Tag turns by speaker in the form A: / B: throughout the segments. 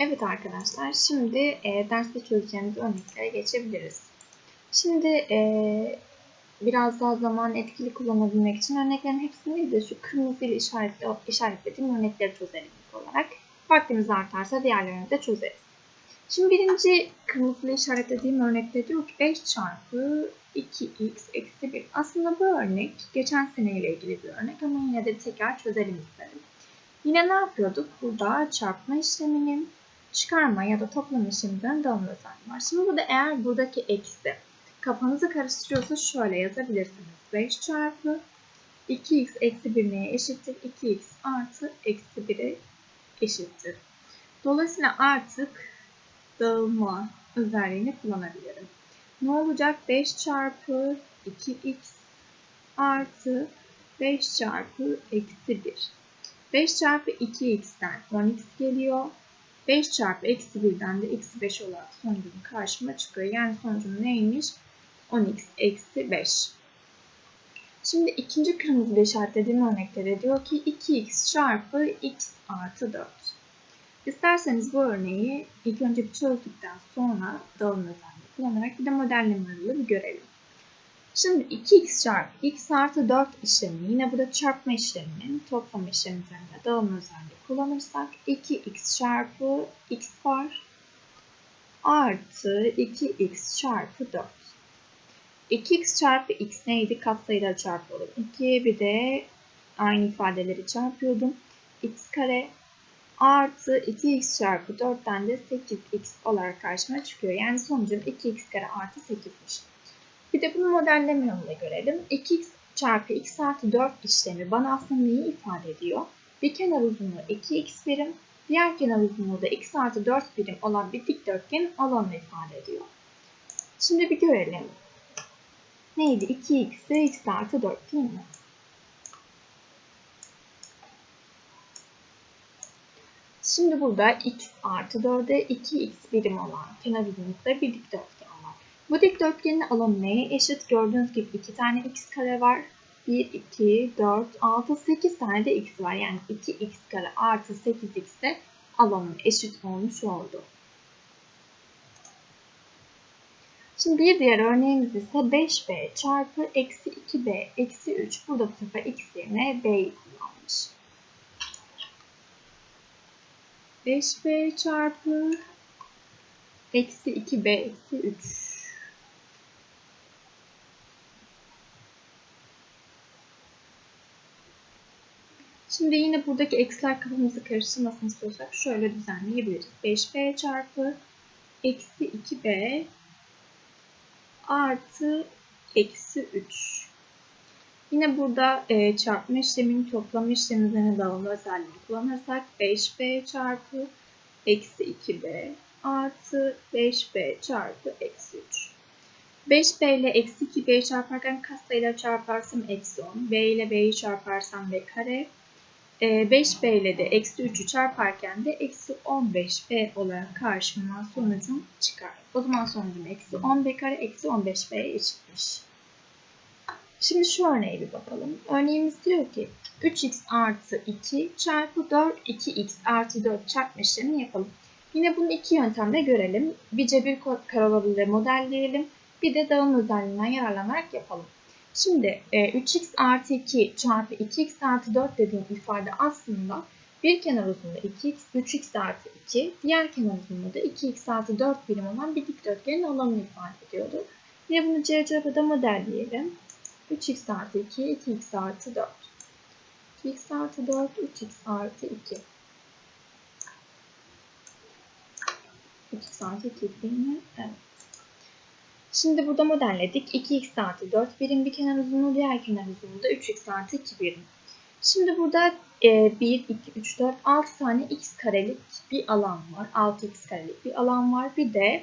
A: Evet arkadaşlar, şimdi e, derste çözeceğimiz örneklere geçebiliriz. Şimdi e, biraz daha zaman etkili kullanabilmek için örneklerin hepsini de şu kırmızı ile işaretle, işaretlediğim örnekleri çözelim ilk olarak. Vaktimiz artarsa diğerlerini de çözeriz. Şimdi birinci kırmızı ile işaretlediğim örnekte diyor ki 5 çarpı 2x eksi 1. Aslında bu örnek geçen seneyle ilgili bir örnek ama yine de tekrar çözelim istedim. Yine ne yapıyorduk? Burada çarpma işleminin çıkarma ya da toplam işleminden dağılma özelliği var. Şimdi burada eğer buradaki eksi kafanızı karıştırıyorsa şöyle yazabilirsiniz. 5 çarpı 2x eksi 1 neye eşittir? 2x artı eksi 1'e eşittir. Dolayısıyla artık dağılma özelliğini kullanabilirim. Ne olacak? 5 çarpı 2x artı 5 çarpı eksi 1. 5 çarpı 2x'ten 10x geliyor. 5 çarpı eksi 1'den de eksi 5 olarak sonucum karşıma çıkıyor. Yani sonucum neymiş? 10x eksi 5. Şimdi ikinci kırmızı işaretlediğim örnekte de diyor ki 2x çarpı x artı 4. İsterseniz bu örneği ilk önce bir çözdükten sonra dağılım özelliği kullanarak bir de modelleme bir görelim. Şimdi 2x çarpı x artı 4 işlemi yine burada çarpma işleminin toplam işlemi üzerinde dağılma özelliği kullanırsak 2x çarpı x var artı 2x çarpı 4. 2x çarpı x neydi? Katsayıları çarpıyordum. 2'ye bir de aynı ifadeleri çarpıyordum. x kare artı 2x çarpı 4'ten de 8x olarak karşıma çıkıyor. Yani sonucum 2x kare artı 8'miş. Bir de bunu modelleme yoluyla görelim. 2x çarpı x artı 4 işlemi bana aslında neyi ifade ediyor? Bir kenar uzunluğu 2x birim, diğer kenar uzunluğu da x artı 4 birim olan bir dikdörtgenin alanını ifade ediyor. Şimdi bir görelim. Neydi? 2x de x artı 4 değil mi? Şimdi burada x artı 4'e 2x birim olan kenar uzunlukta bir dikdörtgen. Bu dikdörtgenin alanı neye eşit? Gördüğünüz gibi 2 tane x kare var. 1, 2, 4, 6, 8 tane de x var. Yani 2x kare artı 8x de alanın eşit olmuş oldu. Şimdi bir diğer örneğimiz ise 5b çarpı eksi 2b eksi 3. Burada bu sefer x yerine b'yi kullanmış. 5b çarpı eksi 2b eksi 3. Şimdi yine buradaki eksiler kafamızı karıştırmasını istiyorsak şöyle düzenleyebiliriz. 5b çarpı eksi 2b artı eksi 3. Yine burada e, çarpma işleminin toplam işlemi üzerine dağılma özelliğini kullanırsak 5b çarpı eksi 2b artı 5b çarpı eksi 3. 5b ile eksi 2b'yi çarparken katsayıları çarparsam eksi 10. b ile b'yi çarparsam b kare. 5b e, ile de eksi 3'ü çarparken de eksi 15b olarak karşıma sonucum çıkar. O zaman sonucum eksi 10b kare eksi 15b'ye eşitmiş. Şimdi şu örneğe bir bakalım. Örneğimiz diyor ki 3x artı 2 çarpı 4 2x artı 4 çarpma işlemini yapalım. Yine bunu iki yöntemde görelim. Bir cebir karolabıyla modelleyelim. Bir de dağılım özelliğinden yararlanarak yapalım. Şimdi 3x e, artı 2 çarpı 2x artı 4 dediğim ifade aslında bir kenar uzunluğu 2x, 3x artı 2, diğer kenar uzunluğu da 2x artı 4 birim olan bir dikdörtgenin alanını ifade ediyordu. Yine bunu CCB'de modelleyelim. 3x artı 2, 2x artı 4. 2x artı 4, 3x artı 2. 3x artı 2 değil mi? Evet. Şimdi burada modelledik. 2x artı 4 birim bir kenar uzunluğu, diğer kenar uzunluğu da 3x artı 2 birim. Şimdi burada 1, 2, 3, 4, 6 tane x karelik bir alan var. 6x karelik bir alan var. Bir de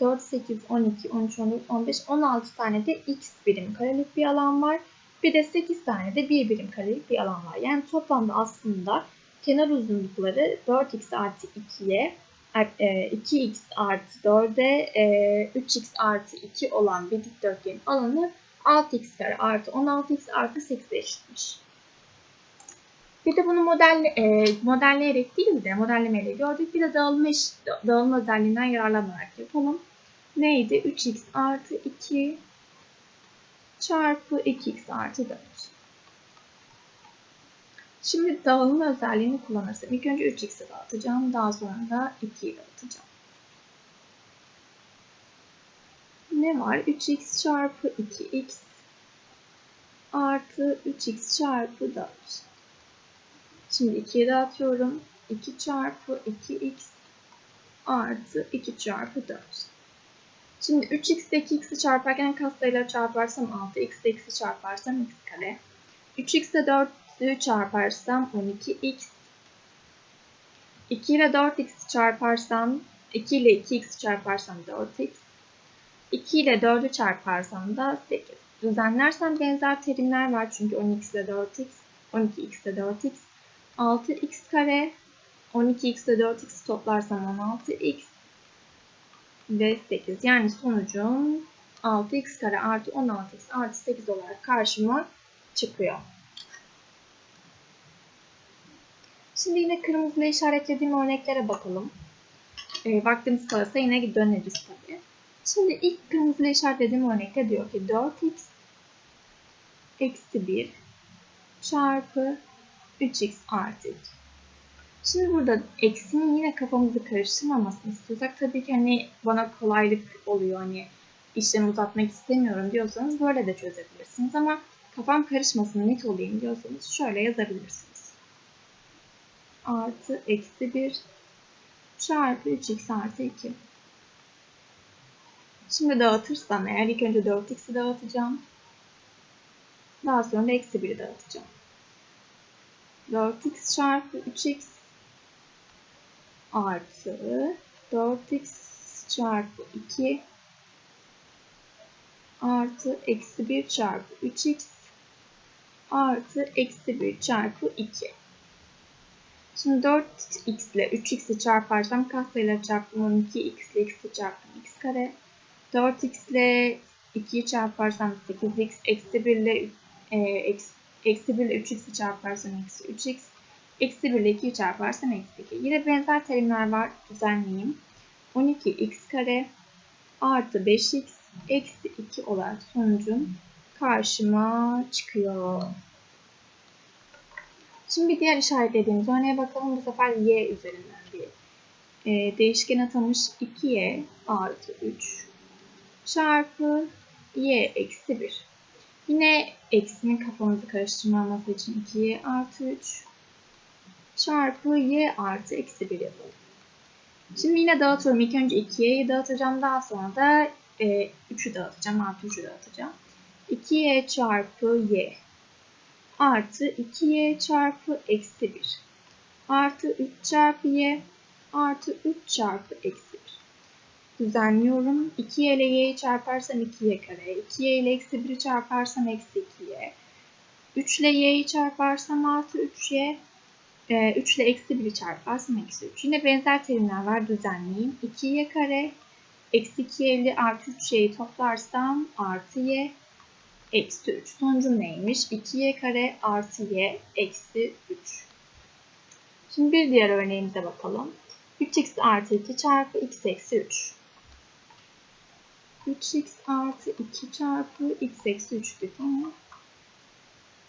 A: 4, 8, 12, 13, 14, 15, 16 tane de x birim karelik bir alan var. Bir de 8 tane de 1 birim karelik bir alan var. Yani toplamda aslında kenar uzunlukları 4x artı 2'ye 2x e, artı 4'e 3x artı 2 olan bir dikdörtgenin alanı 6x kare artı 16x artı 8'e eşitmiş. Bir de bunu model, e, modelleyerek değil de modellemeyle gördük. Bir de dağılma, eş- dağılma özelliğinden yararlanarak yapalım. Neydi? 3x artı 2 çarpı 2x artı 4. Şimdi dağılma özelliğini kullanırsam ilk önce 3x'i dağıtacağım. Daha sonra da 2'yi dağıtacağım. Ne var? 3x çarpı 2x artı 3x çarpı 4. Şimdi 2'ye dağıtıyorum. 2 çarpı 2x artı 2 çarpı 4. Şimdi 3x'deki x'i çarparken kas çarparsam 6, x'de x'i çarparsam x kare. 3x'de 4 3'ü çarparsam 12x. 2 ile 4x çarparsam 2 ile 2x çarparsam 4x. 2 ile 4'ü çarparsam da 8. Düzenlersem benzer terimler var çünkü 12x ile 4x, 12x ile 4x, 6x kare, 12x ile 4x toplarsam 16x ve 8. Yani sonucum 6x kare artı 16x artı 8 olarak karşıma çıkıyor. Şimdi yine kırmızıyla işaretlediğim örneklere bakalım. E, vaktimiz kalırsa yine döneriz tabii. Şimdi ilk kırmızıyla işaretlediğim örnekte diyor ki 4x eksi 1 çarpı 3x artı 2. Şimdi burada eksinin yine kafamızı karıştırmamasını istiyorsak tabii ki hani bana kolaylık oluyor hani işlemi uzatmak istemiyorum diyorsanız böyle de çözebilirsiniz ama kafam karışmasın net olayım diyorsanız şöyle yazabilirsiniz. Artı eksi 1 çarpı 3x artı 2. Şimdi dağıtırsam eğer ilk önce 4x'i dağıtacağım. Daha sonra da eksi 1'i dağıtacağım. 4x çarpı 3x artı 4x çarpı 2 artı eksi 1 çarpı 3x artı eksi 1 çarpı 2. Şimdi 4x ile 3x'i çarparsam katsayıları çarpımı 2x ile x'i çarpım x kare. 4x ile 2'yi çarparsam 8x, eksi 1 ile e, eksi, eksi 1 ile 3x'i çarparsam eksi 3x, eksi 1 ile 2'yi çarparsam eksi 2. Yine benzer terimler var, düzenleyeyim. 12x kare artı 5x eksi 2 olarak sonucum karşıma çıkıyor. Şimdi bir diğer işaretlediğimiz örneğe bakalım. Bu sefer y üzerinden bir e, değişken atamış 2y artı 3 çarpı y eksi 1. Yine eksinin kafamızı karıştırmaması için 2y artı 3 çarpı y artı eksi 1 yapalım. Şimdi yine dağıtıyorum. İlk önce 2y'yi dağıtacağım. Daha sonra da e, 3'ü dağıtacağım. Artı 3'ü dağıtacağım. 2y çarpı y artı 2y çarpı eksi 1 artı 3 çarpı y artı 3 çarpı eksi 1. Düzenliyorum. 2y ile y'yi çarparsam 2y kare. 2y ile eksi 1'i çarparsam eksi 2y. 3 ile y'yi çarparsam artı 3y. 3 ile eksi 1'i çarparsam eksi 3. Yine benzer terimler var. Düzenleyeyim. 2y kare. Eksi 2y ile artı 3y'yi toplarsam artı y eksi 3. Sonucum neymiş? 2y kare artı y eksi 3. Şimdi bir diğer örneğimize bakalım. 3x artı 2 çarpı x eksi 3. 3x artı 2 çarpı x eksi 3 değil mi?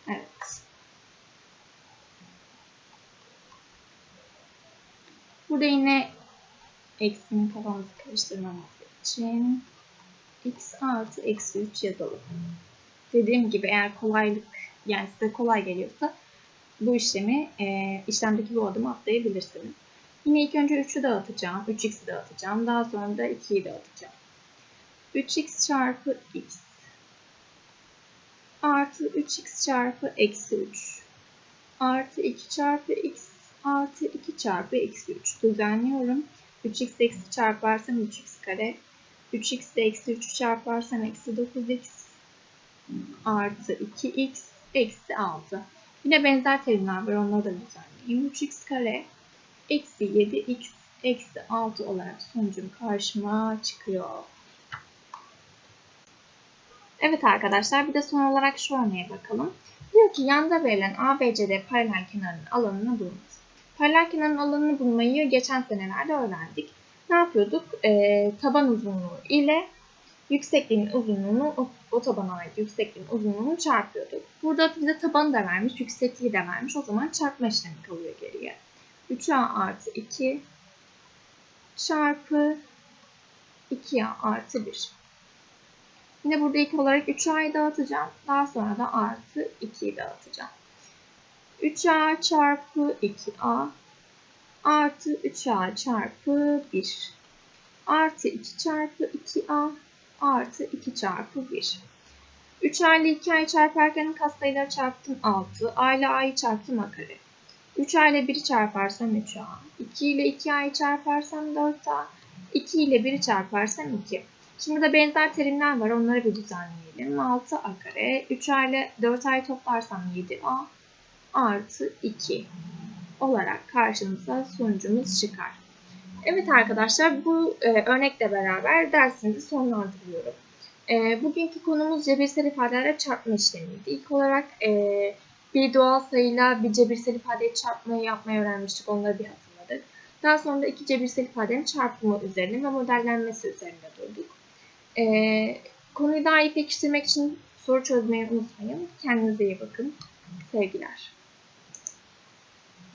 A: Evet. Burada yine eksinin kafamızı karıştırmaması için x artı eksi 3 yazalım. Dediğim gibi eğer kolaylık yani size kolay geliyorsa bu işlemi e, işlemdeki bu adımı atlayabilirsiniz. Yine ilk önce 3'ü dağıtacağım. 3x'i dağıtacağım. Daha sonra da 2'yi dağıtacağım. 3x çarpı x artı 3x çarpı eksi 3 artı 2 çarpı x artı 2 çarpı eksi 3 düzenliyorum. 3x eksi çarparsam 3x kare 3x de eksi 3 çarparsam eksi 9x artı 2x eksi 6. Yine benzer terimler var onları da düzenleyeyim. 3x kare eksi 7x eksi 6 olarak sonucum karşıma çıkıyor. Evet arkadaşlar bir de son olarak şu örneğe bakalım. Diyor ki yanda verilen ABCD paralel kenarının alanını bulunuz. Paralel kenarın alanını bulmayı geçen senelerde öğrendik. Ne yapıyorduk? Ee, taban uzunluğu ile yüksekliğin uzunluğunu, o, o tabana ait yüksekliğin uzunluğunu çarpıyorduk. Burada bize tabanı da vermiş, yüksekliği de vermiş. O zaman çarpma işlemi kalıyor geriye. 3A artı 2 çarpı 2A artı 1. Yine burada 2 olarak 3A'yı dağıtacağım. Daha sonra da artı 2'yi dağıtacağım. 3A çarpı 2A artı 3A çarpı 1 artı 2 çarpı 2A artı 2 çarpı 1. 3A ile 2A'yı çarparken katsayıları çarptım 6. A ile A'yı çarptım A kare. 3A ile 1'i çarparsam 3A. 2 ile 2A'yı çarparsam 4A. 2 ile 1'i çarparsam 2. Şimdi de benzer terimler var. Onları bir düzenleyelim. 6A kare. 3A ile 4A'yı toplarsam 7A artı 2 olarak karşımıza sonucumuz çıkar. Evet arkadaşlar bu e, örnekle beraber dersimizi sonlandırıyorum. E, bugünkü konumuz cebirsel ifadelerle çarpma işlemiydi. İlk olarak e, bir doğal sayıyla bir cebirsel ifadeyi çarpmayı yapmayı öğrenmiştik. Onları bir hatırladık. Daha sonra da iki cebirsel ifadenin çarpımı üzerine ve modellenmesi üzerinde durduk. E, konuyu daha iyi pekiştirmek için soru çözmeyi unutmayın. Kendinize iyi bakın. Sevgiler.